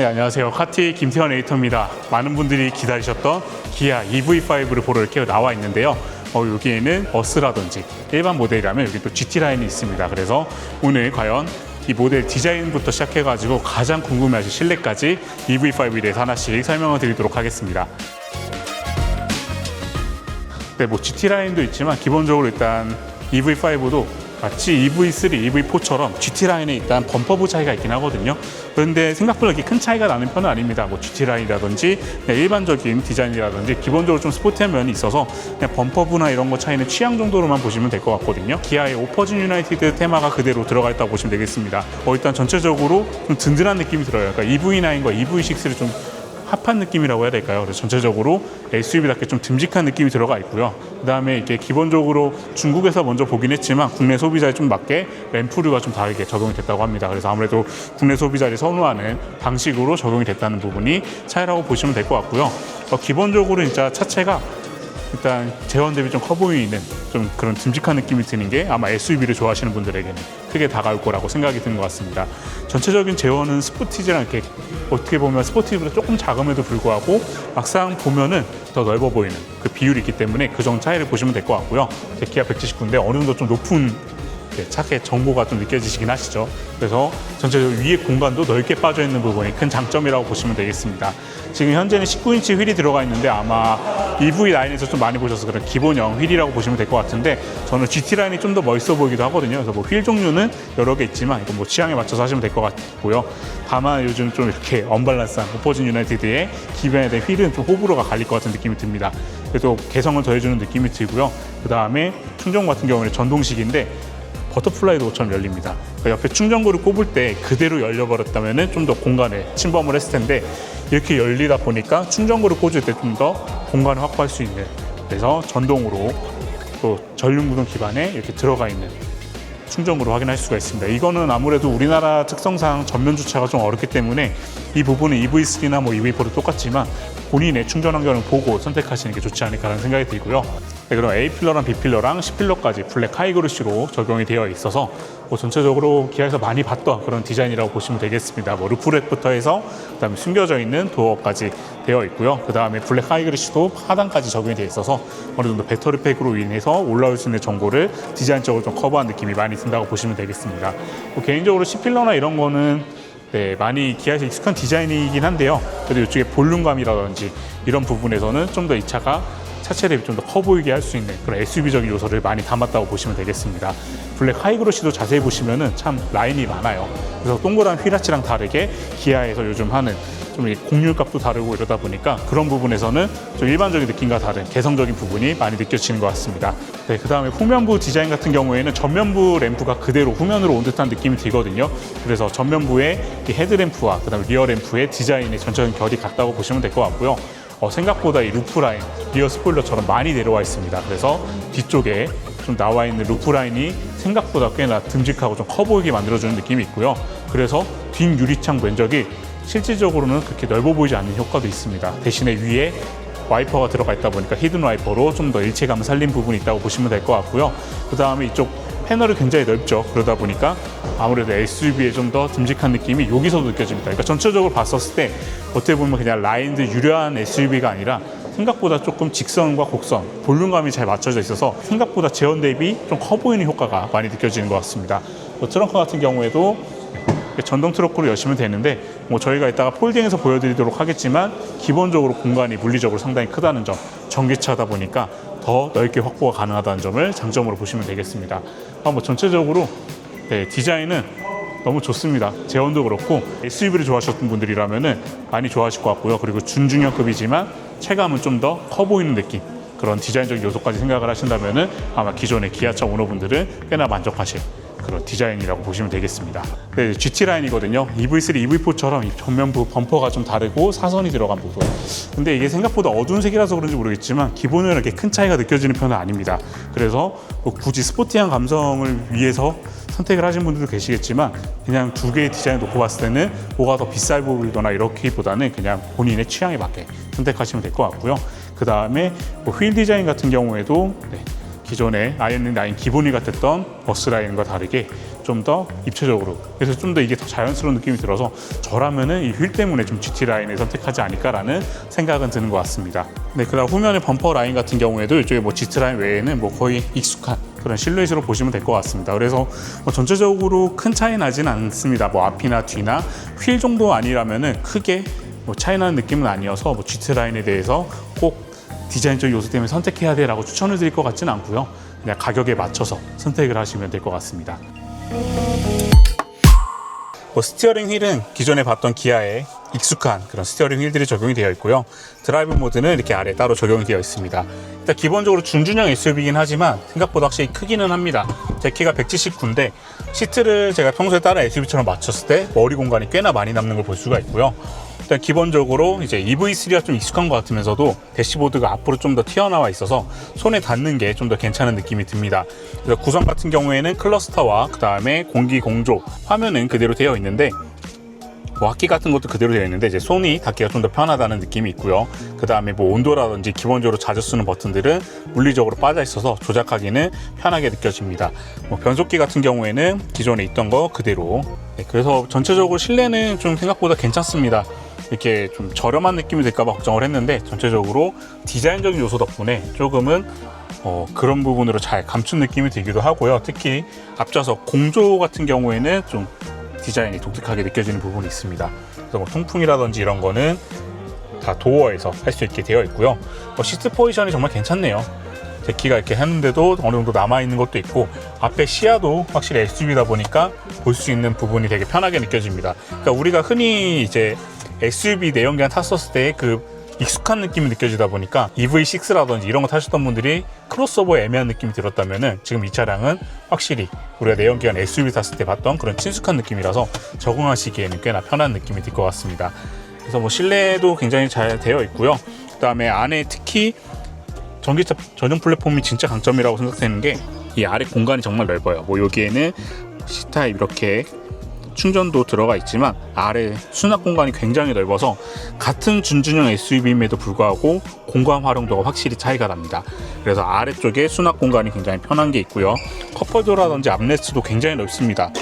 네, 안녕하세요. 카티 김태현 에이터입니다. 많은 분들이 기다리셨던 기아 EV5를 보러 이렇게 나와 있는데요. 어, 여기에는 버스라든지 일반 모델이라면 여기 또 GT 라인이 있습니다. 그래서 오늘 과연 이 모델 디자인부터 시작해가지고 가장 궁금해하실 실내까지 EV5에 대해서 하나씩 설명을 드리도록 하겠습니다. 네, 뭐 GT 라인도 있지만 기본적으로 일단 EV5도 마치 EV3, EV4처럼 GT 라인에 일단 범퍼부 차이가 있긴 하거든요. 그런데 생각보다 그렇게 큰 차이가 나는 편은 아닙니다. 뭐 GT 라인이라든지 일반적인 디자인이라든지 기본적으로 좀 스포티한 면이 있어서 그냥 범퍼부나 이런 거 차이는 취향 정도로만 보시면 될 것 같거든요. 기아의 오퍼진 유나이티드 테마가 그대로 들어가 있다고 보시면 되겠습니다. 어, 일단 전체적으로 좀 든든한 느낌이 들어요. 그러니까 EV9과 EV6를 좀 합한 느낌이라고 해야 될까요? 그래서 전체적으로 SUV답게 좀 듬직한 느낌이 들어가 있고요. 그 다음에 이게 기본적으로 중국에서 먼저 보긴 했지만 국내 소비자에 좀 맞게 램프류가 좀 다르게 적용이 됐다고 합니다. 그래서 아무래도 국내 소비자들이 선호하는 방식으로 적용이 됐다는 부분이 차이라고 보시면 될 것 같고요. 어, 기본적으로 진짜 차체가 일단 재원 대비 좀 커 보이는 좀 그런 듬직한 느낌이 드는 게 아마 SUV를 좋아하시는 분들에게는 크게 다가올 거라고 생각이 드는 것 같습니다. 전체적인 제원은 스포티지랑 이렇게 어떻게 보면 스포티지보다 조금 작음에도 불구하고 막상 보면은 더 넓어 보이는 그 비율이 있기 때문에 그 정도 차이를 보시면 될 것 같고요. 제 키가 179인데 어느 정도 좀 높은 네, 차의 정보가 좀 느껴지시긴 하시죠. 그래서 전체적으로 위에 공간도 넓게 빠져 있는 부분이 큰 장점이라고 보시면 되겠습니다. 지금 현재는 19인치 휠이 들어가 있는데 아마 EV 라인에서 좀 많이 보셔서 그런 기본형 휠이라고 보시면 될 것 같은데 저는 GT 라인이 좀 더 멋있어 보이기도 하거든요. 그래서 뭐 휠 종류는 여러 개 있지만 이건 뭐 취향에 맞춰서 하시면 될 것 같고요. 다만 요즘 좀 이렇게 언밸런스한 오퍼진 유나이티드의 기변에 대한 휠은 좀 호불호가 갈릴 것 같은 느낌이 듭니다. 그래도 개성을 더해주는 느낌이 들고요. 그 다음에 충전 같은 경우는 전동식인데 버터플라이 도어처럼 열립니다. 그 옆에 충전구를 꼽을 때 그대로 열려버렸다면 좀 더 공간에 침범을 했을 텐데 이렇게 열리다 보니까 충전구를 꽂을 때 좀 더 공간을 확보할 수 있는 그래서 전동으로 또 전륜구동 기반에 이렇게 들어가 있는 충전구로 확인할 수가 있습니다. 이거는 아무래도 우리나라 특성상 전면 주차가 좀 어렵기 때문에 이 부분은 EV3나 뭐 EV4도 똑같지만 본인의 충전 환경을 보고 선택하시는 게 좋지 않을까라는 생각이 들고요. 네, 그럼 A 필러랑 B 필러랑 C 필러까지 블랙 하이그로시로 적용이 되어 있어서 뭐 전체적으로 기아에서 많이 봤던 그런 디자인이라고 보시면 되겠습니다. 뭐 루프렉부터 해서 그다음에 숨겨져 있는 도어까지 되어 있고요. 그다음에 블랙 하이그로시도 하단까지 적용이 되어 있어서 어느 정도 배터리 팩으로 인해서 올라올 수 있는 정보를 디자인적으로 좀 커버한 느낌이 많이 든다고 보시면 되겠습니다. 뭐 개인적으로 C 필러나 이런 거는 네, 많이 기아에서 익숙한 디자인이긴 한데요. 그래도 이쪽에 볼륨감이라든지 이런 부분에서는 좀 더 이 차가 차체 대비 좀 더 커 보이게 할 수 있는 그런 SUV적인 요소를 많이 담았다고 보시면 되겠습니다. 블랙 하이그로시도 자세히 보시면은 참 라인이 많아요. 그래서 동그란 휠아치랑 다르게 기아에서 요즘 하는 좀이 공률값도 다르고 이러다 보니까 그런 부분에서는 좀 일반적인 느낌과 다른 개성적인 부분이 많이 느껴지는 것 같습니다. 네, 그 다음에 후면부 디자인 같은 경우에는 전면부 램프가 그대로 후면으로 온 듯한 느낌이 들거든요. 그래서 전면부의 이 헤드램프와 그 다음에 리어 램프의 디자인의 전체적인 결이 같다고 보시면 될 것 같고요. 어, 생각보다 이 루프 라인, 리어 스포일러처럼 많이 내려와 있습니다. 그래서 뒤쪽에 좀 나와 있는 루프 라인이 생각보다 꽤나 듬직하고 좀 커 보이게 만들어주는 느낌이 있고요. 그래서 뒷 유리창 면적이 실질적으로는 그렇게 넓어 보이지 않는 효과도 있습니다. 대신에 위에 와이퍼가 들어가 있다 보니까 히든 와이퍼로 좀 더 일체감을 살린 부분이 있다고 보시면 될 것 같고요. 그 다음에 이쪽 패널이 굉장히 넓죠. 그러다 보니까 아무래도 SUV의 좀더 듬직한 느낌이 여기서도 느껴집니다. 그러니까 전체적으로 봤었을 때 어떻게 보면 그냥 라인드 유려한 SUV가 아니라 생각보다 조금 직선과 곡선, 볼륨감이 잘 맞춰져 있어서 생각보다 제원 대비 좀 커 보이는 효과가 많이 느껴지는 것 같습니다. 뭐 트렁크 같은 경우에도 전동 트렁크로 여시면 되는데 뭐 저희가 이따가 폴딩해서 보여드리도록 하겠지만 기본적으로 공간이 물리적으로 상당히 크다는 점 전기차다 보니까 더 넓게 확보가 가능하다는 점을 장점으로 보시면 되겠습니다. 아, 뭐 전체적으로 네, 디자인은 너무 좋습니다. 제원도 그렇고 SUV를 좋아하셨던 분들이라면은 많이 좋아하실 것 같고요. 그리고 준중형급이지만 체감은 좀 더 커 보이는 느낌. 그런 디자인적 요소까지 생각을 하신다면은 아마 기존의 기아차 오너분들은 꽤나 만족하실 그런 디자인이라고 보시면 되겠습니다. 네, GT 라인이거든요. EV3, EV4처럼 이 전면부 범퍼가 좀 다르고 사선이 들어간 부분. 근데 이게 생각보다 어두운 색이라서 그런지 모르겠지만 기본으로 이렇게 큰 차이가 느껴지는 편은 아닙니다. 그래서 뭐 굳이 스포티한 감성을 위해서 선택을 하신 분들도 계시겠지만 그냥 두 개의 디자인을 놓고 봤을 때는 뭐가 더 비쌀 보이거나 이렇기보다는 그냥 본인의 취향에 맞게 선택하시면 될 것 같고요. 그 다음에 뭐 휠 디자인 같은 경우에도 네, 기존의 아이언 라인 기본이 같았던 버스 라인과 다르게 좀좀더 입체적으로 그래서 좀 더 이게 더 자연스러운 느낌이 들어서 저라면은 이 휠 때문에 좀 GT 라인을 선택하지 않을까라는 생각은 드는 것 같습니다. 네, 그다음 후면의 범퍼 라인 같은 경우에도 이쪽에 뭐 GT 라인 외에는 뭐 거의 익숙한 그런 실루엣으로 보시면 될 것 같습니다. 그래서 뭐 전체적으로 큰 차이 나진 않습니다. 뭐 앞이나 뒤나 휠 정도 아니라면은 크게 뭐 차이 나는 느낌은 아니어서 뭐 GT 라인에 대해서 꼭 디자인적 요소 때문에 선택해야 돼라고 추천을 드릴 것 같지는 않고요. 그냥 가격에 맞춰서 선택을 하시면 될 것 같습니다. 뭐 스티어링 휠은 기존에 봤던 기아의 익숙한 그런 스티어링 휠들이 적용이 되어 있고요. 드라이브 모드는 이렇게 아래 따로 적용이 되어 있습니다. 일단 기본적으로 준준형 SUV이긴 하지만 생각보다 확실히 크기는 합니다. 제 키가 179인데 시트를 제가 평소에 다른 SUV처럼 맞췄을 때 머리 공간이 꽤나 많이 남는 걸 볼 수가 있고요. 일단 기본적으로 이제 EV3가 좀 익숙한 것 같으면서도 대시보드가 앞으로 좀 더 튀어나와 있어서 손에 닿는 게 좀 더 괜찮은 느낌이 듭니다. 그래서 구성 같은 경우에는 클러스터와 그 다음에 공기 공조 화면은 그대로 되어 있는데 뭐 악기 같은 것도 그대로 되어 있는데 이제 손이 닿기가 좀 더 편하다는 느낌이 있고요. 그 다음에 뭐 온도라든지 기본적으로 자주 쓰는 버튼들은 물리적으로 빠져 있어서 조작하기는 편하게 느껴집니다. 뭐 변속기 같은 경우에는 기존에 있던 거 그대로. 네, 그래서 전체적으로 실내는 좀 생각보다 괜찮습니다. 이렇게 좀 저렴한 느낌이 들까봐 걱정을 했는데 전체적으로 디자인적인 요소 덕분에 조금은 어, 그런 부분으로 잘 감춘 느낌이 들기도 하고요. 특히 앞좌석 공조 같은 경우에는 좀 디자인이 독특하게 느껴지는 부분이 있습니다. 그래서 뭐 통풍이라든지 이런 거는 다 도어에서 할 수 있게 되어 있고요. 뭐 시트 포지션이 정말 괜찮네요. 데키가 이렇게 했는데도 어느 정도 남아 있는 것도 있고 앞에 시야도 확실히 SUV다 보니까 볼 수 있는 부분이 되게 편하게 느껴집니다. 그러니까 우리가 흔히 이제 SUV 내연기관 탔었을 때그 익숙한 느낌이 느껴지다 보니까 EV6라든지 이런 거 타셨던 분들이 크로스오버 애매한 느낌이 들었다면은 지금 이 차량은 확실히 우리가 내연기관 SUV 탔을 때 봤던 그런 친숙한 느낌이라서 적응하시기에는 꽤나 편한 느낌이 들 것 같습니다. 그래서 뭐 실내도 굉장히 잘 되어 있고요. 그다음에 안에 특히 전기차 전용 플랫폼이 진짜 강점이라고 생각되는 게 이 아래 공간이 정말 넓어요. 뭐 여기에는 C타입 이렇게 충전도 들어가 있지만 아래 수납 공간이 굉장히 넓어서 같은 준준형 SUV임에도 불구하고 공간 활용도가 확실히 차이가 납니다. 그래서 아래쪽에 수납 공간이 굉장히 편한 게 있고요. 컵홀더라든지 암레스트도 굉장히 넓습니다.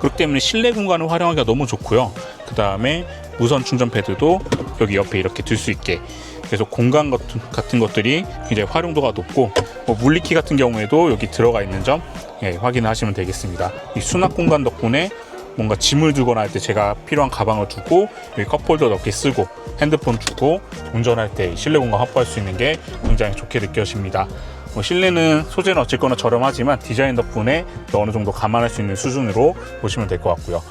그렇기 때문에 실내 공간을 활용하기가 너무 좋고요. 그 다음에 무선 충전 패드도 여기 옆에 이렇게 둘 수 있게 그래서 공간 같은, 같은 것들이 굉장히 활용도가 높고 뭐 물리키 같은 경우에도 여기 들어가 있는 점 예, 확인하시면 되겠습니다. 이 수납 공간 덕분에 뭔가 짐을 두거나 할 때 제가 필요한 가방을 두고 여기 컵홀더 넣기 쓰고 핸드폰 두고 운전할 때 실내 공간 확보할 수 있는 게 굉장히 좋게 느껴집니다. 뭐 실내는 소재는 어쨌거나 저렴하지만 디자인 덕분에 어느 정도 감안할 수 있는 수준으로 보시면 될 것 같고요.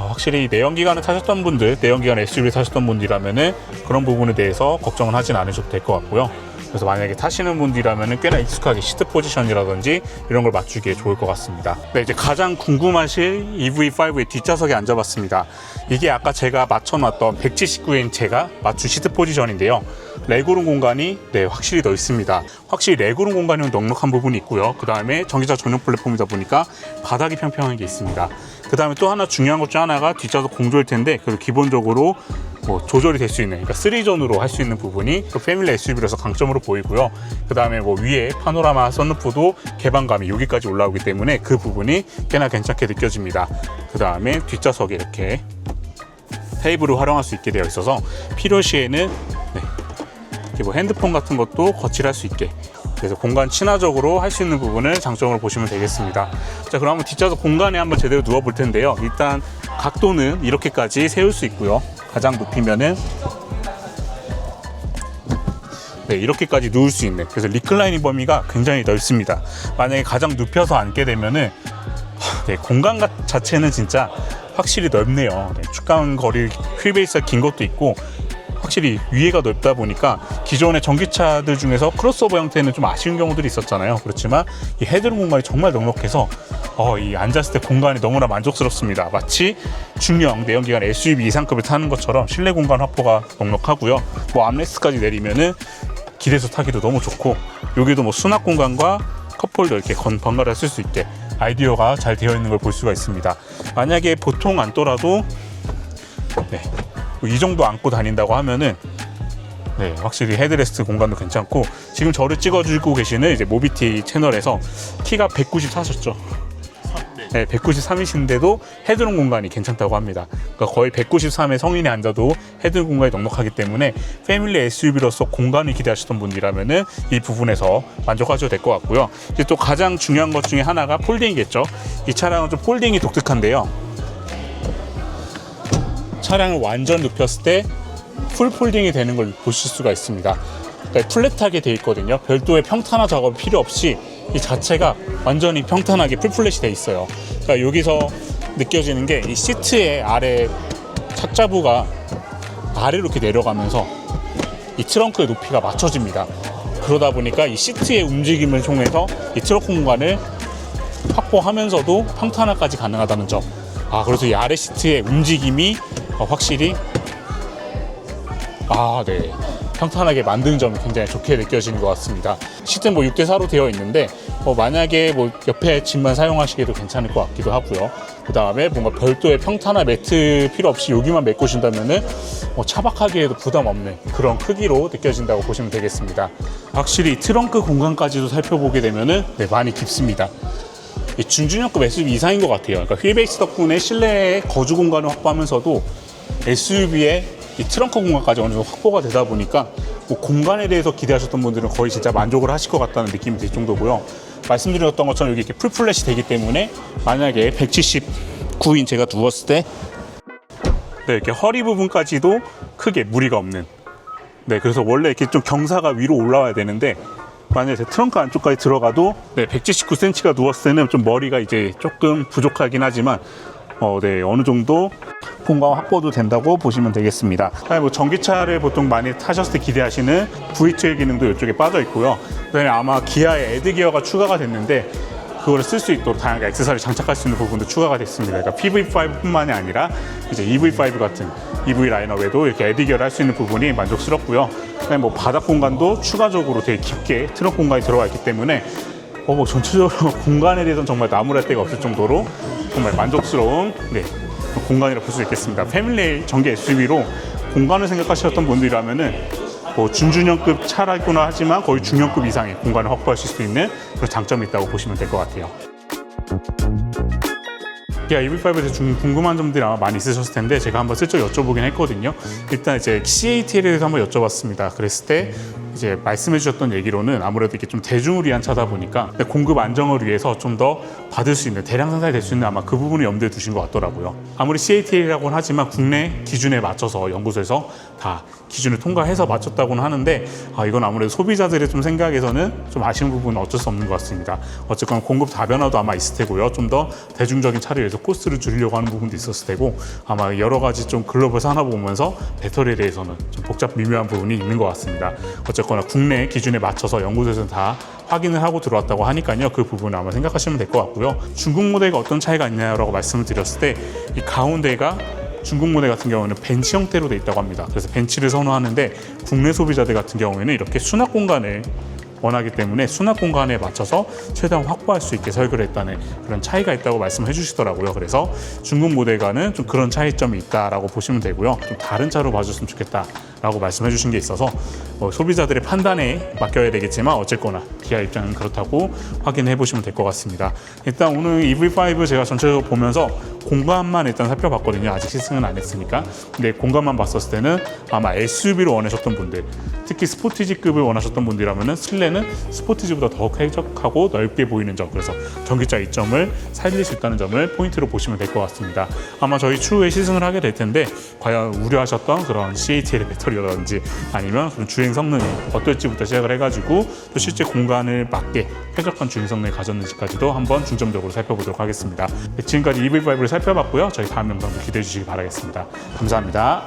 어, 확실히 내연기관을 타셨던 분들, 내연기관 SUV 타셨던 분들이라면은 그런 부분에 대해서 걱정은 하진 않으셔도 될 것 같고요. 그래서 만약에 타시는 분들이라면 꽤나 익숙하게 시트 포지션이라든지 이런 걸 맞추기에 좋을 것 같습니다. 네, 이제 가장 궁금하실 EV5의 뒷좌석에 앉아봤습니다. 이게 아까 제가 맞춰놨던 179인 제가 맞춘 시트 포지션인데요. 레그룸 공간이 네 확실히 넓습니다. 확실히 레그룸 공간이 넉넉한 부분이 있고요. 그 다음에 전기차 전용 플랫폼이다 보니까 바닥이 평평한 게 있습니다. 그 다음에 또 하나 중요한 것 중 하나가 뒷좌석 공조일 텐데 그 기본적으로 뭐 조절이 될 수 있는 그러니까 3존으로 할 수 있는 부분이 그 패밀리 SUV라서 강점으로 보이고요. 그 다음에 뭐 위에 파노라마 선루프도 개방감이 여기까지 올라오기 때문에 그 부분이 꽤나 괜찮게 느껴집니다. 그 다음에 뒷좌석에 이렇게 테이블을 활용할 수 있게 되어 있어서 필요시에는 네, 뭐 핸드폰 같은 것도 거치할 수 있게 그래서 공간 친화적으로 할 수 있는 부분을 장점으로 보시면 되겠습니다. 자, 그럼 한번 뒷좌석 공간에 한번 제대로 누워 볼 텐데요. 일단 각도는 이렇게까지 세울 수 있고요. 가장 높이면은 네, 이렇게까지 누울 수 있는 그래서 리클라이닝 범위가 굉장히 넓습니다. 만약에 가장 눕혀서 앉게 되면은 하, 네, 공간 가- 자체는 진짜 확실히 넓네요. 네, 축강 거리 휠베이스가 긴 것도 있고 확실히 위에가 넓다 보니까 기존의 전기차들 중에서 크로스오버 형태는 좀 아쉬운 경우들이 있었잖아요. 그렇지만 이 헤드룸 공간이 정말 넉넉해서 어, 이 앉았을 때 공간이 너무나 만족스럽습니다. 마치 중형 내연기관 SUV 이상급을 타는 것처럼 실내 공간 확보가 넉넉하고요. 뭐 암레스트까지 내리면은 길에서 타기도 너무 좋고 여기도 뭐 수납 공간과 컵홀더 이렇게 건 번갈아 쓸 수 있게 아이디어가 잘 되어 있는 걸 볼 수가 있습니다. 만약에 보통 앉더라도 네, 뭐 이 정도 안고 다닌다고 하면은 네, 확실히 헤드레스트 공간도 괜찮고 지금 저를 찍어주고 계시는 이제 모비티 채널에서 키가 190 사셨죠. 네, 193이신데도 헤드룸 공간이 괜찮다고 합니다. 그러니까 거의 193의 성인이 앉아도 헤드룸 공간이 넉넉하기 때문에 패밀리 SUV로서 공간을 기대하셨던 분이라면은 이 부분에서 만족하셔도 될 것 같고요. 이제 또 가장 중요한 것 중에 하나가 폴딩이겠죠. 이 차량은 좀 폴딩이 독특한데요. 차량을 완전 눕혔을 때 풀 폴딩이 되는 걸 보실 수가 있습니다. 그러니까 플랫하게 돼 있거든요. 별도의 평탄화 작업 필요 없이 이 자체가 완전히 평탄하게 풀플랫이 돼 있어요. 그러니까 여기서 느껴지는 게 이 시트의 아래 착자부가 아래로 이렇게 내려가면서 이 트렁크의 높이가 맞춰집니다. 그러다 보니까 이 시트의 움직임을 통해서 이 트렁크 공간을 확보하면서도 평탄화까지 가능하다는 점. 아, 그래서 이 아래 시트의 움직임이 어, 확실히 아, 네. 평탄하게 만드는 점이 굉장히 좋게 느껴지는 것 같습니다. 시트는 뭐 6대4로 되어 있는데, 뭐 만약에 뭐 옆에 짐만 사용하시기도 괜찮을 것 같기도 하고요. 그 다음에 뭔가 별도의 평탄화 매트 필요 없이 여기만 메꾸신다면은 뭐 차박하기에도 부담 없는 그런 크기로 느껴진다고 보시면 되겠습니다. 확실히 트렁크 공간까지도 살펴보게 되면은 네, 많이 깊습니다. 이 준준형급 SUV 이상인 것 같아요. 그러니까 휠베이스 덕분에 실내에 거주 공간을 확보하면서도 SUV의 이 트렁크 공간까지 어느 정도 확보가 되다 보니까 뭐 공간에 대해서 기대하셨던 분들은 거의 진짜 만족을 하실 것 같다는 느낌이 들 정도고요. 말씀드렸던 것처럼 여기 이렇게 풀플랫이 되기 때문에 만약에 179인 제가 누웠을 때 네, 이렇게 허리 부분까지도 크게 무리가 없는 네, 그래서 원래 이렇게 좀 경사가 위로 올라와야 되는데 만약에 제 트렁크 안쪽까지 들어가도 네, 179cm가 누웠을 때는 좀 머리가 이제 조금 부족하긴 하지만 어, 네, 어느 정도 공간 확보도 된다고 보시면 되겠습니다. 사실 뭐 전기차를 보통 많이 타셨을 때 기대하시는 V2의 기능도 이쪽에 빠져 있고요. 그다음에 아마 기아에 에드 기어가 추가가 됐는데 그걸 쓸 수 있도록 다양하게 액세서리 장착할 수 있는 부분도 추가가 됐습니다. 그러니까 PV5뿐만이 아니라 이제 EV5 같은 EV 라인업에도 이렇게 에드 기어를 할수 있는 부분이 만족스럽고요. 그다음에 뭐 바닥 공간도 추가적으로 되게 깊게 트럭 공간이 들어가 있기 때문에 어, 뭐 전체적으로 공간에 대해서는 정말 나무랄 데가 없을 정도로 정말 만족스러운 네, 공간이라 볼수 있겠습니다. 패밀리 전기 SUV로 공간을 생각하셨던 분들이라면은 뭐 준준형급 차라구나 하지만 거의 중형급 이상의 공간을 확보하실 수 있는 그런 장점이 있다고 보시면 될 것 같아요. 기아 EV5에 대해서 좀 궁금한 점들이 아마 많이 있으셨을 텐데 제가 한번 슬쩍 여쭤보긴 했거든요. 일단 이제 CAT에 대해서 한번 여쭤봤습니다. 그랬을 때 이제 말씀해 주셨던 얘기로는 아무래도 이게 좀 대중을 위한 차다 보니까 공급 안정을 위해서 좀 더 받을 수 있는 대량 생산이 될 수 있는 아마 그 부분을 염두에 두신 것 같더라고요. 아무리 CAT라고는 하지만 국내 기준에 맞춰서 연구소에서 다 기준을 통과해서 맞췄다고는 하는데 아, 이건 아무래도 소비자들의 좀 생각에서는 좀 아쉬운 부분은 어쩔 수 없는 것 같습니다. 어쨌건 공급 다변화도 아마 있을 테고요. 좀 더 대중적인 차를 위해서 코스를 줄이려고 하는 부분도 있었을 테고 아마 여러 가지 좀 글로벌 산업 보면서 배터리에 대해서는 좀 복잡 미묘한 부분이 있는 것 같습니다. 어쨌거나 국내 기준에 맞춰서 연구소에서는 다 확인을 하고 들어왔다고 하니까요. 그 부분 아마 생각하시면 될 것 같고요. 중국 모델과 어떤 차이가 있냐라고 말씀을 드렸을 때 이 가운데가 중국 모델 같은 경우는 벤치 형태로 돼 있다고 합니다. 그래서 벤치를 선호하는데 국내 소비자들 같은 경우에는 이렇게 수납 공간을 원하기 때문에 수납 공간에 맞춰서 최대한 확보할 수 있게 설계를 했다는 그런 차이가 있다고 말씀해 주시더라고요. 그래서 중국 모델과는 좀 그런 차이점이 있다라고 보시면 되고요. 좀 다른 차로 봐줬으면 좋겠다 라고 말씀해 주신 게 있어서 어, 소비자들의 판단에 맡겨야 되겠지만 어쨌거나 기아 입장은 그렇다고 확인해 보시면 될 것 같습니다. 일단 오늘 EV5 제가 전체적으로 보면서 공간만 일단 살펴봤거든요. 아직 시승은 안 했으니까. 근데 공간만 봤었을 때는 아마 SUV를 원하셨던 분들, 특히 스포티지급을 원하셨던 분들이라면은 슬레는 스포티지보다 더 쾌적하고 넓게 보이는 점, 그래서 전기차 이점을 살릴 수 있다는 점을 포인트로 보시면 될 것 같습니다. 아마 저희 추후에 시승을 하게 될 텐데 과연 우려하셨던 그런 CATL 배터리 라든지 아니면 주행 성능이 어떨지부터 시작을 해가지고 또 실제 공간을 맞게 쾌적한 주행 성능을 가졌는지까지도 한번 중점적으로 살펴보도록 하겠습니다. 네, 지금까지 EV5를 살펴봤고요. 저희 다음 영상도 기대해 주시기 바라겠습니다. 감사합니다.